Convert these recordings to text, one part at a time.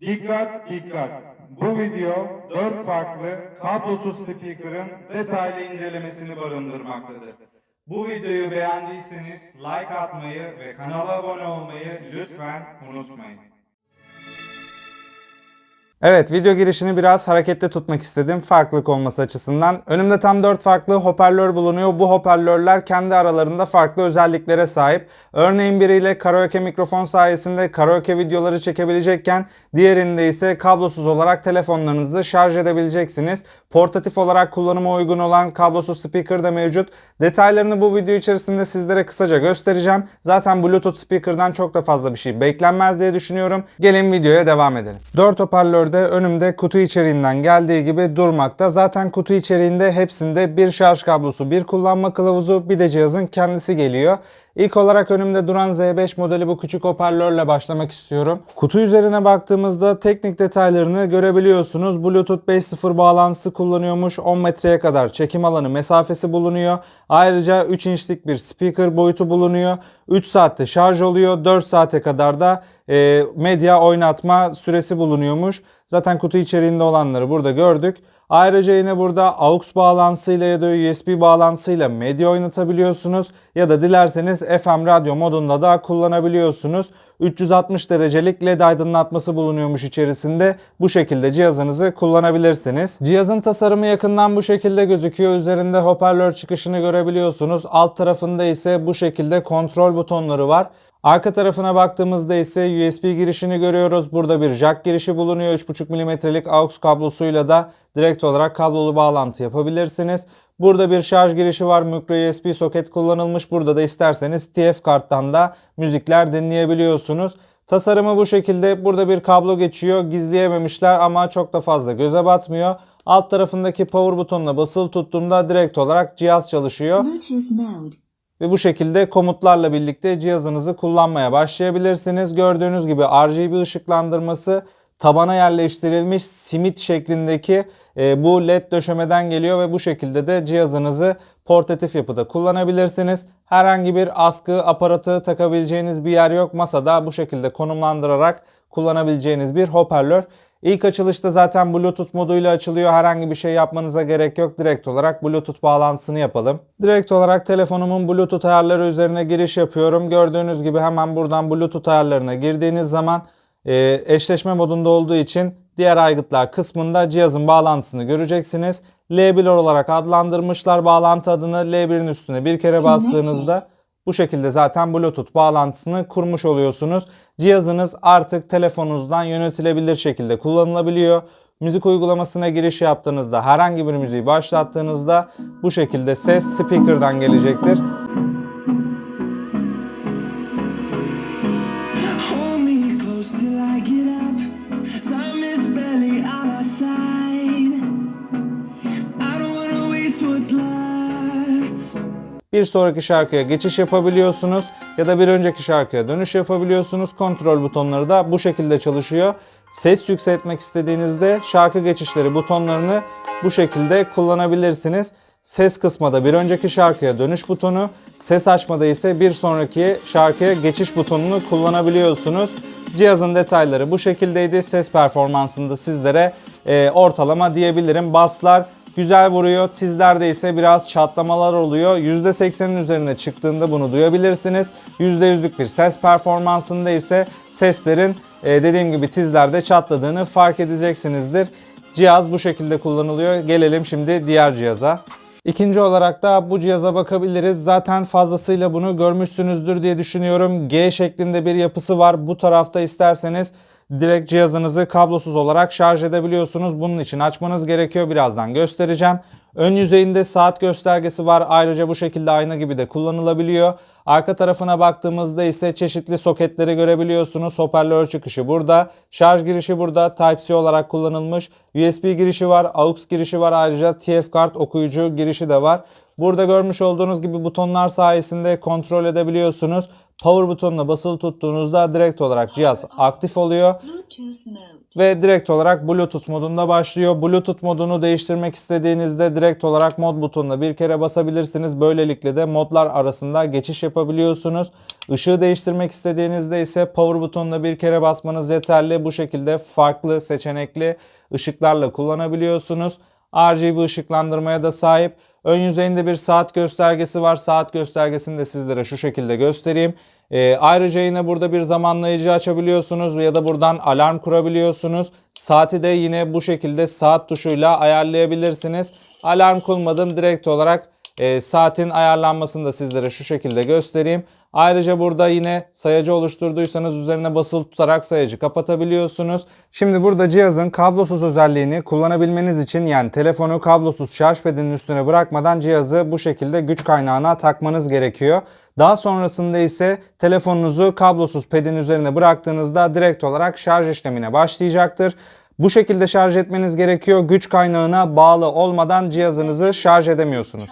Dikkat dikkat! Bu video 4 farklı kablosuz speaker'ın detaylı incelemesini barındırmaktadır. Bu videoyu beğendiyseniz like atmayı ve kanala abone olmayı lütfen unutmayın. Evet video girişini biraz hareketli tutmak istedim farklılık olması açısından. Önümde tam 4 farklı hoparlör bulunuyor. Bu hoparlörler kendi aralarında farklı özelliklere sahip. Örneğin biriyle karaoke mikrofon sayesinde karaoke videoları çekebilecekken diğerinde ise kablosuz olarak telefonlarınızı şarj edebileceksiniz. Portatif olarak kullanıma uygun olan kablosuz speaker da mevcut. Detaylarını bu video içerisinde sizlere kısaca göstereceğim. Zaten Bluetooth speaker'dan çok da fazla bir şey beklenmez diye düşünüyorum. Gelin videoya devam edelim. 4 hoparlör de önümde kutu içeriğinden geldiği gibi durmakta. Zaten kutu içeriğinde hepsinde bir şarj kablosu, bir kullanma kılavuzu, bir de cihazın kendisi geliyor. İlk olarak önümde duran Z5 modeli bu küçük hoparlörle başlamak istiyorum. Kutu üzerine baktığımızda teknik detaylarını görebiliyorsunuz. Bluetooth 5.0 bağlantısı kullanıyormuş. 10 metreye kadar çekim alanı mesafesi bulunuyor. Ayrıca 3 inçlik bir speaker boyutu bulunuyor. 3 saatte şarj oluyor. 4 saate kadar da e, medya oynatma süresi bulunuyormuş. Zaten kutu içeriğinde olanları burada gördük. Ayrıca yine burada AUX bağlantısıyla ya da USB bağlantısıyla medya oynatabiliyorsunuz. Ya da dilerseniz FM radyo modunda da kullanabiliyorsunuz. 360 derecelik LED aydınlatması bulunuyormuş içerisinde. Bu şekilde cihazınızı kullanabilirsiniz. Cihazın tasarımı yakından bu şekilde gözüküyor. Üzerinde hoparlör çıkışını görebiliyorsunuz. Alt tarafında ise bu şekilde kontrol butonları var. Arka tarafına baktığımızda ise USB girişini görüyoruz. Burada bir jack girişi bulunuyor. 3.5 mm'lik AUX kablosuyla da direkt olarak kablolu bağlantı yapabilirsiniz. Burada bir şarj girişi var. Micro USB soket kullanılmış. Burada da isterseniz TF karttan da müzikler dinleyebiliyorsunuz. Tasarımı bu şekilde. Burada bir kablo geçiyor. Gizleyememişler ama çok da fazla göze batmıyor. Alt tarafındaki power butonuna basılı tuttuğumda direkt olarak cihaz çalışıyor Bluetooth mode. Ve bu şekilde komutlarla birlikte cihazınızı kullanmaya başlayabilirsiniz. Gördüğünüz gibi RGB ışıklandırması tabana yerleştirilmiş simit şeklindeki e, bu led döşemeden geliyor ve bu şekilde de cihazınızı portatif yapıda kullanabilirsiniz. Herhangi bir askı aparatı takabileceğiniz bir yer yok. Masada bu şekilde konumlandırarak kullanabileceğiniz bir hoparlör. İlk açılışta zaten Bluetooth moduyla açılıyor. Herhangi bir şey yapmanıza gerek yok. Direkt olarak Bluetooth bağlantısını yapalım. Direkt olarak telefonumun Bluetooth ayarları üzerine giriş yapıyorum. Gördüğünüz gibi hemen buradan Bluetooth ayarlarına girdiğiniz zaman e, eşleşme modunda olduğu için diğer aygıtlar kısmında cihazın bağlantısını göreceksiniz. L1 olarak adlandırmışlar bağlantı adını. L1'in üstüne bir kere bastığınızda bu şekilde zaten Bluetooth bağlantısını kurmuş oluyorsunuz. Cihazınız artık telefonunuzdan yönetilebilir şekilde kullanılabiliyor. Müzik uygulamasına giriş yaptığınızda herhangi bir müziği başlattığınızda bu şekilde ses speaker'dan gelecektir. Sonraki şarkıya geçiş yapabiliyorsunuz ya da bir önceki şarkıya dönüş yapabiliyorsunuz. Kontrol butonları da bu şekilde çalışıyor. Ses yükseltmek istediğinizde şarkı geçişleri butonlarını bu şekilde kullanabilirsiniz. Ses kısmada bir önceki şarkıya dönüş butonu, ses açmada ise bir sonraki şarkıya geçiş butonunu kullanabiliyorsunuz. Cihazın detayları bu şekildeydi. Ses performansında sizlere e, ortalama diyebilirim. Baslar güzel vuruyor. Tizlerde ise biraz çatlamalar oluyor. %80'in üzerine çıktığında bunu duyabilirsiniz. %100'lük bir ses performansında ise seslerin e, dediğim gibi tizlerde çatladığını fark edeceksinizdir. Cihaz bu şekilde kullanılıyor. Gelelim şimdi diğer cihaza. İkinci olarak da bu cihaza bakabiliriz. Zaten fazlasıyla bunu görmüşsünüzdür diye düşünüyorum. G şeklinde bir yapısı var. Bu tarafta isterseniz direkt cihazınızı kablosuz olarak şarj edebiliyorsunuz. Bunun için açmanız gerekiyor. Birazdan göstereceğim. Ön yüzeyinde saat göstergesi var. Ayrıca bu şekilde ayna gibi de kullanılabiliyor. Arka tarafına baktığımızda ise çeşitli soketleri görebiliyorsunuz. Hoparlör çıkışı burada. Şarj girişi burada. Type-C olarak kullanılmış. USB girişi var. AUX girişi var. Ayrıca TF kart okuyucu girişi de var. Burada görmüş olduğunuz gibi butonlar sayesinde kontrol edebiliyorsunuz. Power butonuna basılı tuttuğunuzda direkt olarak cihaz aktif oluyor ve direkt olarak Bluetooth modunda başlıyor. Bluetooth modunu değiştirmek istediğinizde direkt olarak mod butonuna bir kere basabilirsiniz. Böylelikle de modlar arasında geçiş yapabiliyorsunuz. Işığı değiştirmek istediğinizde ise power butonuna bir kere basmanız yeterli. Bu şekilde farklı seçenekli ışıklarla kullanabiliyorsunuz. RGB ışıklandırmaya da sahip. Ön yüzeyinde bir saat göstergesi var. Saat göstergesini de sizlere şu şekilde göstereyim. Ee, ayrıca yine burada bir zamanlayıcı açabiliyorsunuz ya da buradan alarm kurabiliyorsunuz. Saati de yine bu şekilde saat tuşuyla ayarlayabilirsiniz. Alarm kurmadım direkt olarak e, saatin ayarlanmasını da sizlere şu şekilde göstereyim. Ayrıca burada yine sayacı oluşturduysanız üzerine basılı tutarak sayacı kapatabiliyorsunuz. Şimdi burada cihazın kablosuz özelliğini kullanabilmeniz için yani telefonu kablosuz şarj pedinin üstüne bırakmadan cihazı bu şekilde güç kaynağına takmanız gerekiyor. Daha sonrasında ise telefonunuzu kablosuz pedin üzerine bıraktığınızda direkt olarak şarj işlemine başlayacaktır. Bu şekilde şarj etmeniz gerekiyor. Güç kaynağına bağlı olmadan cihazınızı şarj edemiyorsunuz.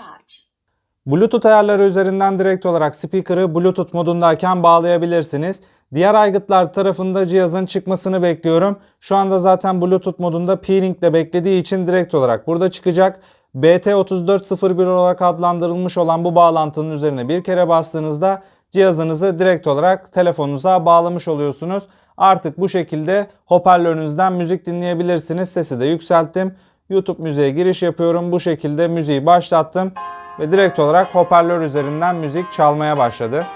Bluetooth ayarları üzerinden direkt olarak speaker'ı Bluetooth modundayken bağlayabilirsiniz. Diğer aygıtlar tarafında cihazın çıkmasını bekliyorum. Şu anda zaten Bluetooth modunda P-Link ile beklediği için direkt olarak burada çıkacak. BT3401 olarak adlandırılmış olan bu bağlantının üzerine bir kere bastığınızda cihazınızı direkt olarak telefonunuza bağlamış oluyorsunuz. Artık bu şekilde hoparlörünüzden müzik dinleyebilirsiniz. Sesi de yükselttim. YouTube müziğe giriş yapıyorum. Bu şekilde müziği başlattım ve direkt olarak hoparlör üzerinden müzik çalmaya başladı.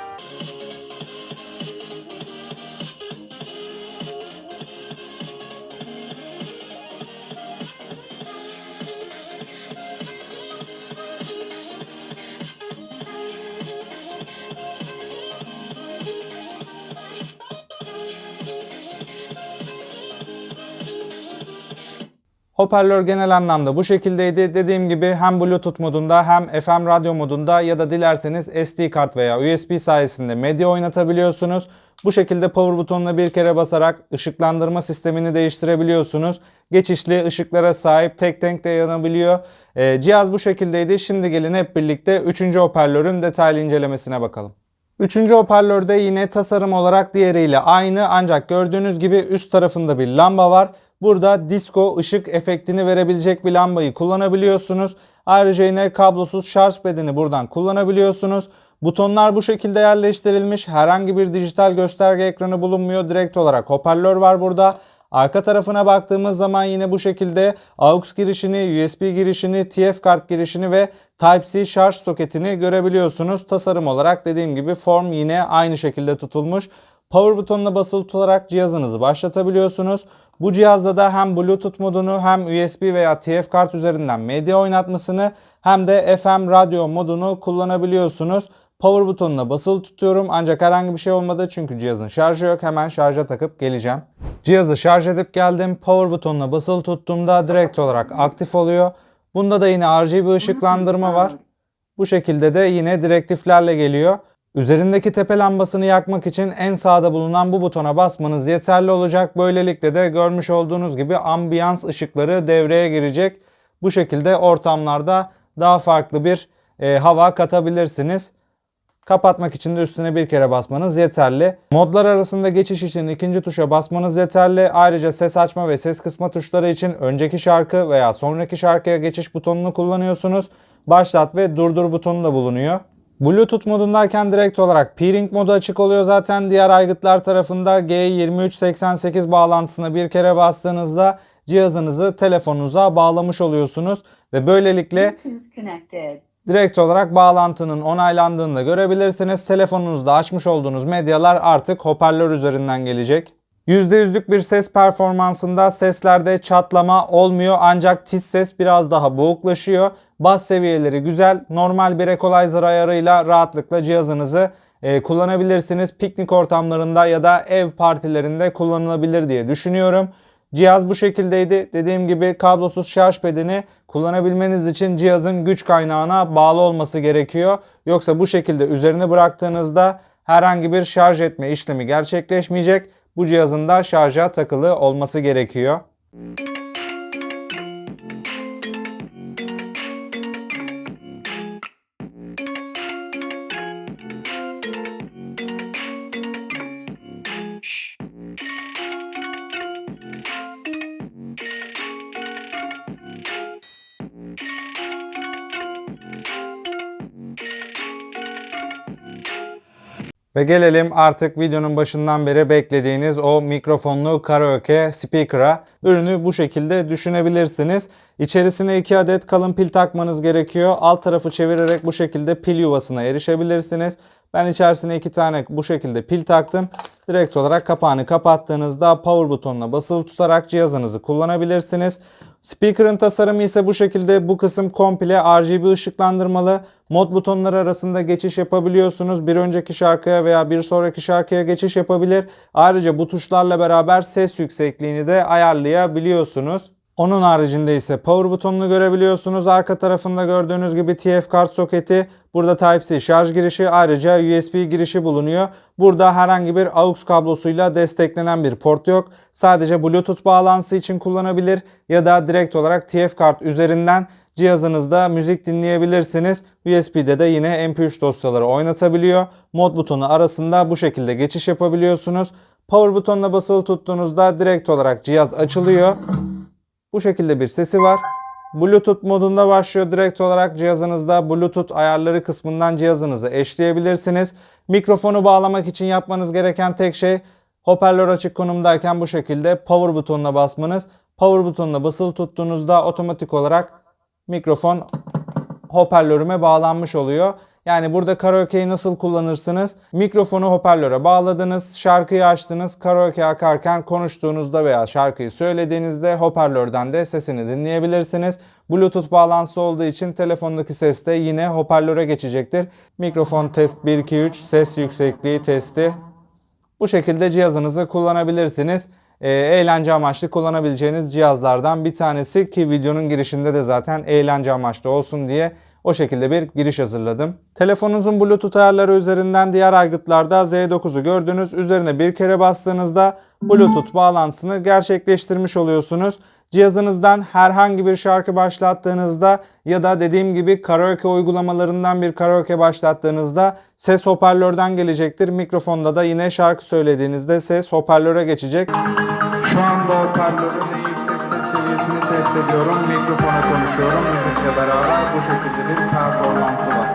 Hoparlör genel anlamda bu şekildeydi. Dediğim gibi hem Bluetooth modunda hem FM radyo modunda ya da dilerseniz SD kart veya USB sayesinde medya oynatabiliyorsunuz. Bu şekilde power butonuna bir kere basarak ışıklandırma sistemini değiştirebiliyorsunuz. Geçişli ışıklara sahip tek tek de yanabiliyor. Ee, cihaz bu şekildeydi. Şimdi gelin hep birlikte 3. hoparlörün detaylı incelemesine bakalım. Üçüncü hoparlörde yine tasarım olarak diğeriyle aynı ancak gördüğünüz gibi üst tarafında bir lamba var. Burada disco ışık efektini verebilecek bir lambayı kullanabiliyorsunuz. Ayrıca yine kablosuz şarj pedini buradan kullanabiliyorsunuz. Butonlar bu şekilde yerleştirilmiş. Herhangi bir dijital gösterge ekranı bulunmuyor. Direkt olarak hoparlör var burada. Arka tarafına baktığımız zaman yine bu şekilde AUX girişini, USB girişini, TF kart girişini ve Type-C şarj soketini görebiliyorsunuz. Tasarım olarak dediğim gibi form yine aynı şekilde tutulmuş. Power butonuna basılı tutarak cihazınızı başlatabiliyorsunuz. Bu cihazda da hem Bluetooth modunu hem USB veya TF kart üzerinden medya oynatmasını hem de FM radyo modunu kullanabiliyorsunuz. Power butonuna basılı tutuyorum ancak herhangi bir şey olmadı çünkü cihazın şarjı yok. Hemen şarja takıp geleceğim. Cihazı şarj edip geldim. Power butonuna basılı tuttuğumda direkt olarak aktif oluyor. Bunda da yine RGB ışıklandırma var. Bu şekilde de yine direktiflerle geliyor. Üzerindeki tepe lambasını yakmak için en sağda bulunan bu butona basmanız yeterli olacak. Böylelikle de görmüş olduğunuz gibi ambiyans ışıkları devreye girecek. Bu şekilde ortamlarda daha farklı bir e, hava katabilirsiniz. Kapatmak için de üstüne bir kere basmanız yeterli. Modlar arasında geçiş için ikinci tuşa basmanız yeterli. Ayrıca ses açma ve ses kısma tuşları için önceki şarkı veya sonraki şarkıya geçiş butonunu kullanıyorsunuz. Başlat ve durdur butonu da bulunuyor. Bluetooth modundayken direkt olarak P-Ring modu açık oluyor zaten. Diğer aygıtlar tarafında G2388 bağlantısına bir kere bastığınızda cihazınızı telefonunuza bağlamış oluyorsunuz. Ve böylelikle direkt olarak bağlantının onaylandığını da görebilirsiniz. Telefonunuzda açmış olduğunuz medyalar artık hoparlör üzerinden gelecek. %100'lük bir ses performansında seslerde çatlama olmuyor ancak tiz ses biraz daha boğuklaşıyor. Bas seviyeleri güzel. Normal bir equalizer ayarıyla rahatlıkla cihazınızı e, kullanabilirsiniz. Piknik ortamlarında ya da ev partilerinde kullanılabilir diye düşünüyorum. Cihaz bu şekildeydi. Dediğim gibi kablosuz şarj pedini kullanabilmeniz için cihazın güç kaynağına bağlı olması gerekiyor. Yoksa bu şekilde üzerine bıraktığınızda herhangi bir şarj etme işlemi gerçekleşmeyecek. Bu cihazın da şarja takılı olması gerekiyor. Ve gelelim artık videonun başından beri beklediğiniz o mikrofonlu karaoke speaker'a. Ürünü bu şekilde düşünebilirsiniz. İçerisine 2 adet kalın pil takmanız gerekiyor. Alt tarafı çevirerek bu şekilde pil yuvasına erişebilirsiniz. Ben içerisine 2 tane bu şekilde pil taktım. Direkt olarak kapağını kapattığınızda power butonuna basılı tutarak cihazınızı kullanabilirsiniz. Speaker'ın tasarımı ise bu şekilde bu kısım komple RGB ışıklandırmalı. Mod butonları arasında geçiş yapabiliyorsunuz. Bir önceki şarkıya veya bir sonraki şarkıya geçiş yapabilir. Ayrıca bu tuşlarla beraber ses yüksekliğini de ayarlayabiliyorsunuz. Onun haricinde ise power butonunu görebiliyorsunuz. Arka tarafında gördüğünüz gibi TF kart soketi. Burada Type-C şarj girişi ayrıca USB girişi bulunuyor. Burada herhangi bir AUX kablosuyla desteklenen bir port yok. Sadece Bluetooth bağlantısı için kullanabilir ya da direkt olarak TF kart üzerinden cihazınızda müzik dinleyebilirsiniz. USB'de de yine MP3 dosyaları oynatabiliyor. Mod butonu arasında bu şekilde geçiş yapabiliyorsunuz. Power butonuna basılı tuttuğunuzda direkt olarak cihaz açılıyor. Bu şekilde bir sesi var. Bluetooth modunda başlıyor direkt olarak cihazınızda Bluetooth ayarları kısmından cihazınızı eşleyebilirsiniz. Mikrofonu bağlamak için yapmanız gereken tek şey hoparlör açık konumdayken bu şekilde power butonuna basmanız. Power butonuna basılı tuttuğunuzda otomatik olarak mikrofon hoparlörüme bağlanmış oluyor. Yani burada karaoke'yi nasıl kullanırsınız? Mikrofonu hoparlöre bağladınız, şarkıyı açtınız, karaoke akarken konuştuğunuzda veya şarkıyı söylediğinizde hoparlörden de sesini dinleyebilirsiniz. Bluetooth bağlantısı olduğu için telefondaki ses de yine hoparlöre geçecektir. Mikrofon test 1 2 3 ses yüksekliği testi. Bu şekilde cihazınızı kullanabilirsiniz. Ee, eğlence amaçlı kullanabileceğiniz cihazlardan bir tanesi ki videonun girişinde de zaten eğlence amaçlı olsun diye o şekilde bir giriş hazırladım. Telefonunuzun Bluetooth ayarları üzerinden diğer aygıtlarda Z9'u gördünüz. Üzerine bir kere bastığınızda Bluetooth bağlantısını gerçekleştirmiş oluyorsunuz. Cihazınızdan herhangi bir şarkı başlattığınızda ya da dediğim gibi karaoke uygulamalarından bir karaoke başlattığınızda ses hoparlörden gelecektir. Mikrofonda da yine şarkı söylediğinizde ses hoparlöre geçecek. Şu anda hoparlörün ediyorum. Mikrofona konuşuyorum. Müzikle beraber bu şekilde bir performansı var.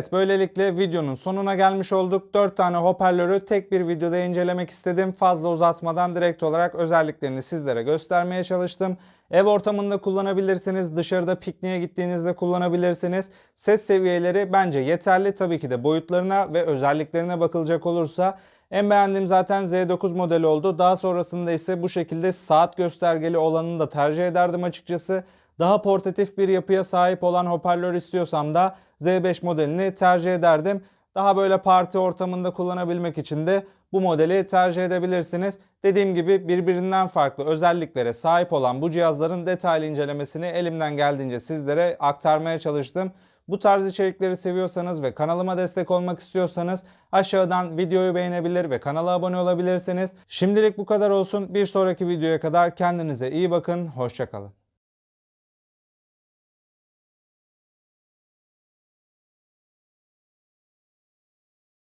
Evet böylelikle videonun sonuna gelmiş olduk. 4 tane hoparlörü tek bir videoda incelemek istedim. Fazla uzatmadan direkt olarak özelliklerini sizlere göstermeye çalıştım. Ev ortamında kullanabilirsiniz, dışarıda pikniğe gittiğinizde kullanabilirsiniz. Ses seviyeleri bence yeterli. Tabii ki de boyutlarına ve özelliklerine bakılacak olursa en beğendiğim zaten Z9 modeli oldu. Daha sonrasında ise bu şekilde saat göstergeli olanını da tercih ederdim açıkçası. Daha portatif bir yapıya sahip olan hoparlör istiyorsam da Z5 modelini tercih ederdim. Daha böyle parti ortamında kullanabilmek için de bu modeli tercih edebilirsiniz. Dediğim gibi birbirinden farklı özelliklere sahip olan bu cihazların detaylı incelemesini elimden geldiğince sizlere aktarmaya çalıştım. Bu tarz içerikleri seviyorsanız ve kanalıma destek olmak istiyorsanız aşağıdan videoyu beğenebilir ve kanala abone olabilirsiniz. Şimdilik bu kadar olsun. Bir sonraki videoya kadar kendinize iyi bakın. Hoşçakalın.